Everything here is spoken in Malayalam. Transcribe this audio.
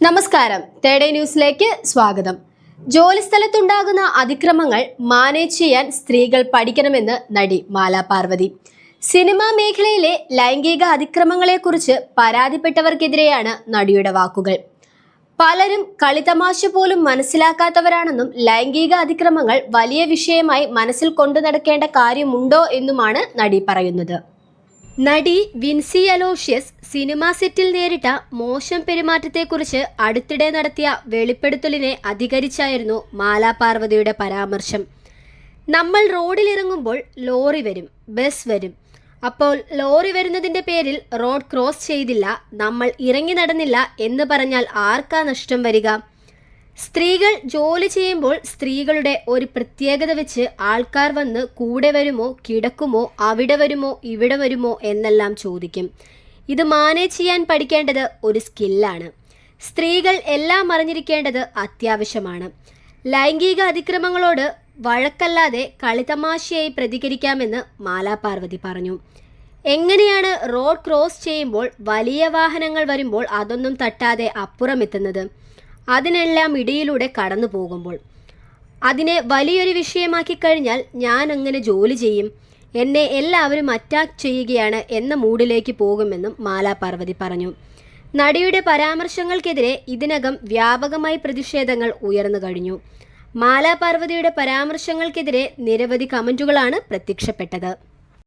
നമസ്കാരം. തേടേ ന്യൂസിലേക്ക് സ്വാഗതം. ജോലിസ്ഥലത്തുണ്ടാകുന്ന അതിക്രമങ്ങൾ മാനേജ് ചെയ്യാൻ സ്ത്രീകൾ പഠിക്കണമെന്ന് നടി മാല പാർവതി. സിനിമാ മേഖലയിലെ ലൈംഗിക അതിക്രമങ്ങളെക്കുറിച്ച് പരാതിപ്പെട്ടവർക്കെതിരെയാണ് നടിയുടെ വാക്കുകൾ. പലരും കളിതമാശ പോലും മനസ്സിലാക്കാത്തവരാണെന്നും ലൈംഗിക അതിക്രമങ്ങൾ വലിയ വിഷയമായി മനസ്സിൽ കൊണ്ടു നടക്കേണ്ട കാര്യമുണ്ടോ എന്നുമാണ് നടി പറയുന്നത്. നടി വിൻസി അലോഷ്യസ് സിനിമാ സെറ്റിൽ നേരിട്ട മോശം പെരുമാറ്റത്തെക്കുറിച്ച് അടുത്തിടെ നടത്തിയ വെളിപ്പെടുത്തലിനെ അധികരിച്ചായിരുന്നു മാലാ പാർവതിയുടെ പരാമർശം. നമ്മൾ റോഡിലിറങ്ങുമ്പോൾ ലോറി വരും ബസ് വരും. അപ്പോൾ ലോറി വരുന്നതിന്റെ പേരിൽ റോഡ് ക്രോസ് ചെയ്തില്ല നമ്മൾ ഇറങ്ങി നടന്നില്ല എന്ന് പറഞ്ഞാൽ ആർക്കാ നഷ്ടം വരിക? സ്ത്രീകൾ ജോലി ചെയ്യുമ്പോൾ സ്ത്രീകളുടെ ഒരു പ്രത്യേകത വെച്ച് ആൾക്കാർ വന്ന് കൂടെ വരുമോ കിടക്കുമോ അവിടെ വരുമോ ഇവിടെ വരുമോ എന്നെല്ലാം ചോദിക്കും. ഇത് മാനേജ് ചെയ്യാൻ പഠിക്കേണ്ടത് ഒരു സ്കില്ലാണ് സ്ത്രീകൾ എല്ലാം അറിഞ്ഞിരിക്കേണ്ടത് അത്യാവശ്യമാണ്. ലൈംഗിക അതിക്രമങ്ങളോട് വഴക്കല്ലാതെ കളിതമാശയായി പ്രതികരിക്കാമെന്ന് മാലാ പാർവതി പറഞ്ഞു. എങ്ങനെയാണ് റോഡ് ക്രോസ് ചെയ്യുമ്പോൾ വലിയ വാഹനങ്ങൾ വരുമ്പോൾ അതൊന്നും തട്ടാതെ അപ്പുറമെത്തുന്നത് അതിനെല്ലാം ഇടയിലൂടെ കടന്നു പോകുമ്പോൾ. അതിനെ വലിയൊരു വിഷയമാക്കി കഴിഞ്ഞാൽ ഞാൻ അങ്ങനെ ജോലി ചെയ്യും. എന്നെ എല്ലാവരും അറ്റാക്ക് ചെയ്യുകയാണ് എന്ന മൂഡിലേക്ക് പോകുമെന്നും മാലാ പാർവതി പറഞ്ഞു. നടിയുടെ പരാമർശങ്ങൾക്കെതിരെ ഇതിനകം വ്യാപകമായി പ്രതിഷേധങ്ങൾ ഉയർന്നു കഴിഞ്ഞു. മാലാ പാർവതിയുടെ പരാമർശങ്ങൾക്കെതിരെ നിരവധി കമന്റുകളാണ് പ്രത്യക്ഷപ്പെട്ടത്.